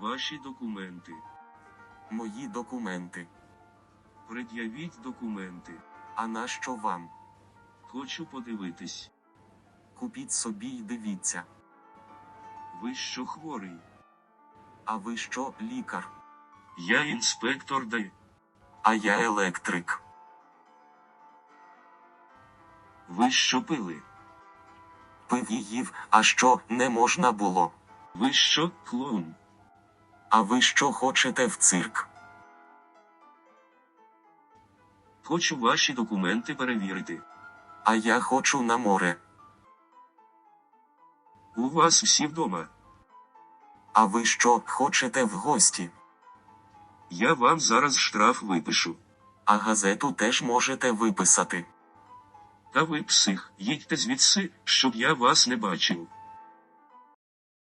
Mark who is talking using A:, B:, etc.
A: Ваші документи.
B: Мої документи.
A: Пред'явіть документи.
B: А нащо вам?
A: Хочу подивитись.
B: Купіть собі й дивіться.
A: Ви що хворий?
B: А ви що, лікар?
A: Я інспектор ДАІ.
B: А я електрик.
A: Ви що пили?
B: Пив і їв, а що не можна було?
A: Ви що, клоун?
B: А ви що хочете в цирк?
A: Хочу ваші документи перевірити.
B: А я хочу на море.
A: У вас всі вдома.
B: А ви що хочете в гості?
A: Я вам зараз штраф випишу.
B: А газету теж можете виписати.
A: Та ви псих, їдьте звідси, щоб я вас не бачив.